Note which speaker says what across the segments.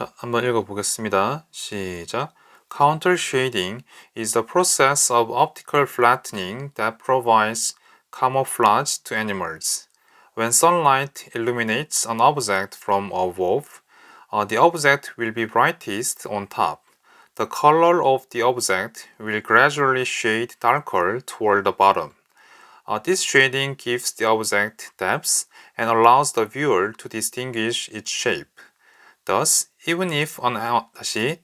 Speaker 1: 자, 한번 읽어보겠습니다. 시작. Counter shading is the process of optical flattening that provides camouflage to animals. When sunlight illuminates an object from above, uh, the object will be brightest on top. The color of the object will gradually shade darker toward the bottom. Uh, this shading gives the object depth and allows the viewer to distinguish its shape. Thus, even if an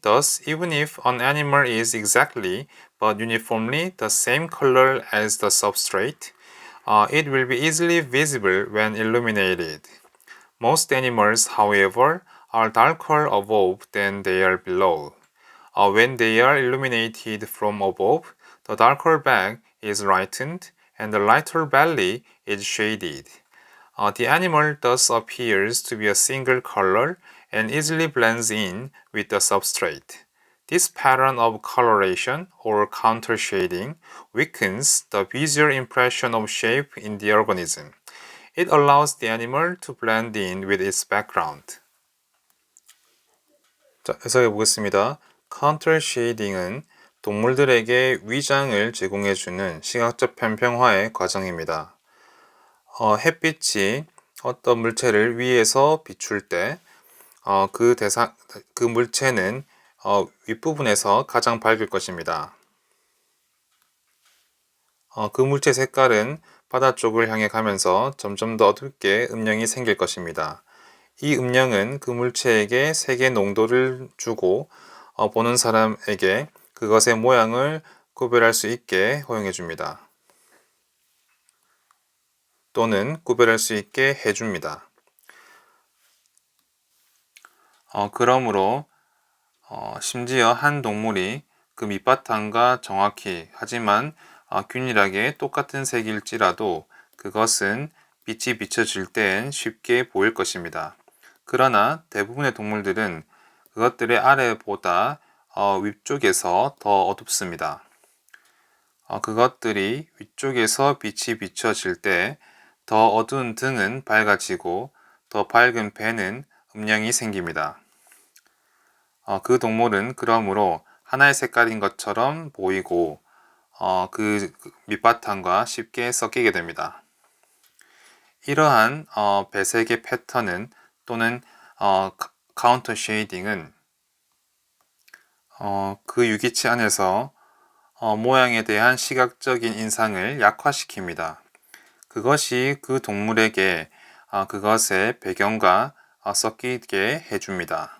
Speaker 1: thus even if an animal is exactly but uniformly the same color as the substrate, uh, it will be easily visible when illuminated. Most animals, however, are darker above than they are below. Uh, when they are illuminated from above, the darker back is lightened and the lighter belly is shaded. Uh, the animal thus appears to be a single color and easily blends in with the substrate. This pattern of coloration or counter shading weakens the visual impression of shape in the organism. It allows the animal to blend in with its background. 자, 해석해 보겠습니다. 카운터 쉐이딩은 동물들에게 위장을 제공해주는 시각적 편평화의 과정입니다. 어, 햇빛이 어떤 물체를 위에서 비출 때, 어, 그 대상, 그 물체는 어, 윗부분에서 가장 밝을 것입니다. 어, 그 물체 색깔은 바다 쪽을 향해 가면서 점점 더 어둡게 음영이 생길 것입니다. 이 음영은 그 물체에게 색의 농도를 주고 어, 보는 사람에게 그것의 모양을 구별할 수 있게 허용해 줍니다. 또는 구별할 수 있게 해줍니다. 어, 그러므로 어, 심지어 한 동물이 그 밑바탕과 정확히 하지만 어, 균일하게 똑같은 색일지라도 그것은 빛이 비춰질 땐 쉽게 보일 것입니다. 그러나 대부분의 동물들은 그것들의 아래보다 어, 위쪽에서 더 어둡습니다. 어, 그것들이 위쪽에서 빛이 비춰질 때 더 어두운 등은 밝아지고 더 밝은 배는 음영이 생깁니다. 어, 그 동물은 그러므로 하나의 색깔인 것처럼 보이고 어, 그 밑바탕과 쉽게 섞이게 됩니다. 이러한 어, 배색의 패턴은 또는 어, 카운터 쉐이딩은 어, 그 유기체 안에서 어, 모양에 대한 시각적인 인상을 약화시킵니다. 그것이 그 동물에게 어, 그것의 배경과 어, 섞이게 해줍니다.